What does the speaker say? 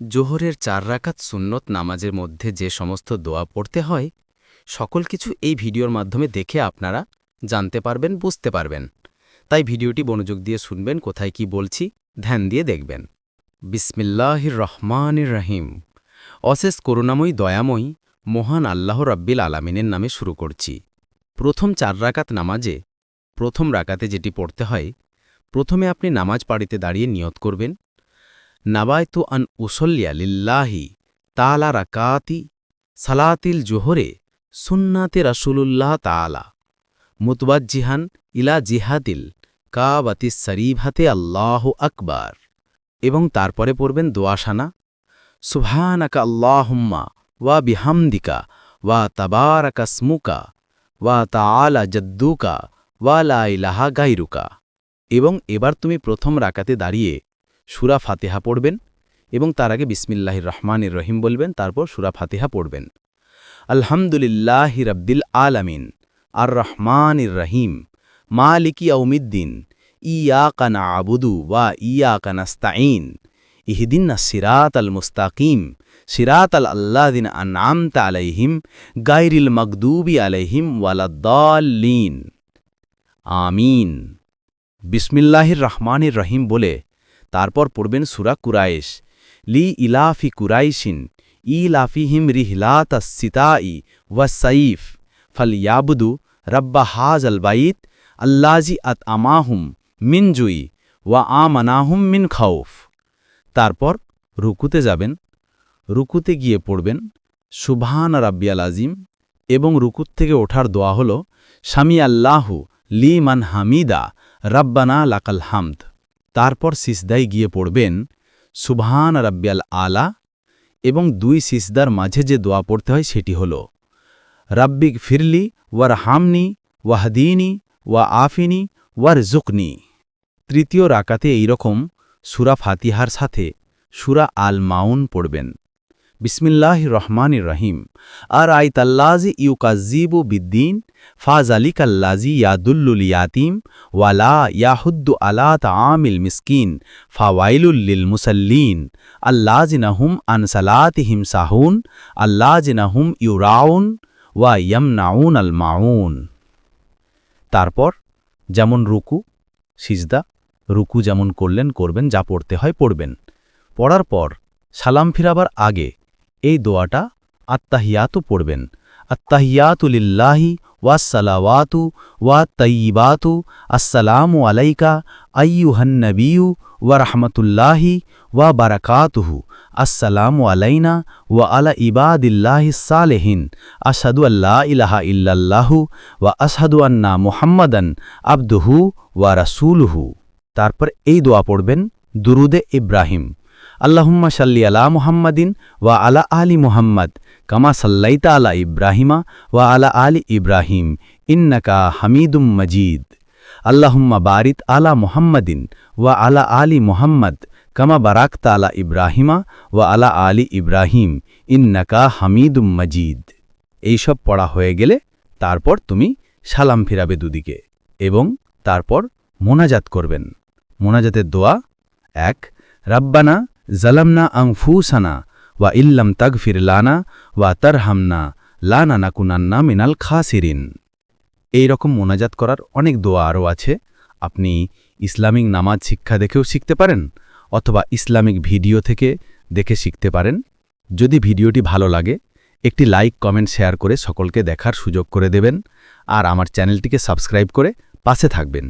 জোহরের চার রাকাত সুন্নত নামাজের মধ্যে যে সমস্ত দোয়া পড়তে হয়, সকল কিছু এই ভিডিওর মাধ্যমে দেখে আপনারা জানতে পারবেন, বুঝতে পারবেন। তাই ভিডিওটি মনোযোগ দিয়ে শুনবেন, কোথায় কি বলছি, ধ্যান দিয়ে দেখবেন। বিসমিল্লাহির রহমানির রহিম। অশেষ করুণাময়ী, দয়াময়ী, মহান আল্লাহ রাব্বিল আলামিনের নামে শুরু করছি। প্রথম চার রাকাত নামাজে, প্রথম রাকাতে যেটি পড়তে হয়, প্রথমে আপনি নামাজ পাড়িতে দাঁড়িয়ে নিয়ত করবেন নাবায়তু আন উসল্লিয়া লিল্লাহি তালা রাকাতি সালাতিল জোহরে সুন্নাতে রাসুলুল্লাহ তালা মুতবাজ্জিহান ইলা জিহাদিল কাবাতি শরীভাতে আল্লাহ আকবার। এবং তারপরে পড়বেন দোয়াশানা সুবহানাকা আল্লাহুম্মা ওয়া বিহামদিকা ওয়া তাবারাকা স্মুকা ওয়া তাআলা জদ্দুকা ওয়া লা ইলাহা গাইরুকা এবং এবার তুমি প্রথম রাকাতে দাঁড়িয়ে সুরা ফাতিহা পড়বেন এবং তার আগে বিসমিল্লাহির রহমানির রহিম বলবেন, তারপর সুরা ফাতিহা পড়বেন। আলহামদুলিল্লাহ রব্বিল আলামিন। আর রহমানির রহিম। মালিকি আউমিদ্দিন ইয়া কানা আবুদু ওয়া ইয়া কানাস্তাইন ইহদিন সিরাত আল মুস্তাকিম। সিরাত আল আল্লাদিন আনআমতা আলাইহিম। গাইরিল মকদুবি আলাইহিম ওয়ালাদ্দাল্লিন। আমিন। বিসমিল্লাহির রহমানির রহিম বলে তারপর পড়বেন সুরা কুরায়েশ লি ইলাফি কুরাইশিন, ইলাফিহিম রিহলাত সিতাই ওয়াসাইফ ফল ইয়াবুদু রব্বা হাজ আল বাইত, আল্লাজি আত আমাহুম মিন জুই ওয়া আমানাহুম মিন খাউফ। তারপর রুকুতে যাবেন, রুকুতে গিয়ে পড়বেন, সুবহান রাব্বিয়াল আজিম এবং রুকুত থেকে ওঠার দোয়া হল স্বামী আল্লাহু লি মান হামিদা, রাব্বানা লাকাল হামদ। তারপর সিসদাই গিয়ে পড়বেন, সুবহান রাব্বিয়াল আলা, এবং দুই সিসদার মাঝে যে দোয়া পড়তে হয় সেটি হল রাব্বিক ফিরলি ওয়ার হামনি ওয়াহদিনী ওয়া আফিনি ওয়ার জুকনি তৃতীয় রাকাতে এইরকম সুরা ফাতিহার সাথে সুরা আল মাউন পড়বেন। বিসমিল্লাহ রহমান রহিম আর আই তাল্লাজি ইউকাজিবু বিদ্দিন ফাজ আলী কাল্লাজি ইয়াদুল্লুল ইয়াতিম, ওয়ালা ইয়াহুদ্দু আলা তামিল মিসকিন ফাওয়াইলুল্লিল মুসল্লিন। আল্লা আল্লাজিনাহুম আনসালাতিহিম সাহুন আল্লাজিনাহুম ইউরাউন ওয়া ইয়ামনাউন আল মাউন। তারপর যেমন রুকু, সিজদা, রুকু যেমন করলেন, করবেন, যা পড়তে হয় পড়বেন। পড়ার পর সালাম ফিরাবার আগে এই দোয়াটা আত্মাহিয়াতু পড়বেন। আত্তাহিয়াতু লিল্লাহি ওয়াসালাওয়াতু ওয়া তৈবাতু আসসালামু আলাইকা আইয়ুহন্নবিয়ু ওয়া রহমতুল্লাহি ওয়া বারাকাতুহু। আসসালামু আলাইনা ওয়া আলা ইবাদিল্লাহি সালেহিন। আসাদু আল্লাহ ইলাহা ইল্লাল্লাহু ওয়া আসাদু আন্না মুহাম্মাদান আবদুহু ওয়া রাসূলুহু। তারপর এই দোয়া পড়বেন, দুরুদে ইব্রাহিম। আল্লাহুম্মা সাল্লি আলা মুহাম্মাদিন ওয়া আলা আলি মুহাম্মদ, কামা সাল্লাইতা আলা ইব্রাহিমা ওয়া আলা আলি ইব্রাহিম, ইন্নাকা হামিদুম মজিদ। আল্লাহুম্মা বারিত আলা মুহাম্মাদিন ওয়া আলা আলি মুহাম্মদ, কামা বারাকতা আলা ইব্রাহিমা ওয়া আলা আলি ইব্রাহিম, ইন্নাকা হামিদুম মজিদ। এইসব পড়া হয়ে গেলে তারপর তুমি সালাম ফিরাবে দুদিকে এবং তারপর মোনাজাত করবেন। মোনাজাতের দোয়া এক, রাব্বানা জালামনা আংফুসানা ওয়া ইল্লাম তাগফির লানা ওয়া তারহামনা লানা নাকুনান্না মিনাল খাসিরিন এই রকম মোনাজাত করার অনেক দোয়া আরও আছে। আপনি ইসলামিক নামাজ শিক্ষা দেখেও শিখতে পারেন অথবা ইসলামিক ভিডিও থেকে দেখে শিখতে পারেন। যদি ভিডিওটি ভালো লাগে, একটি লাইক, কমেন্ট, শেয়ার করে সকলকে দেখার সুযোগ করে দেবেন। আর আমার চ্যানেলটিকে সাবস্ক্রাইব করে পাশে থাকবেন।